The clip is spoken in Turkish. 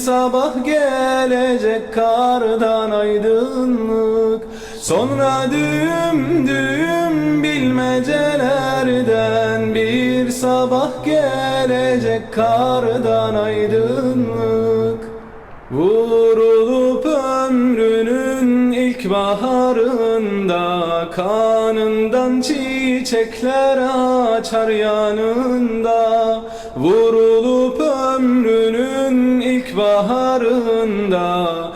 sabah gelecek kardan aydınlık. Sonra düğüm düğüm bilmecelerden Bir sabah gelecek kardan aydınlık. Vurulup ömrünün ilk baharında Kanından çiçekler açar yanında. Vurulup ömrünün ilk baharında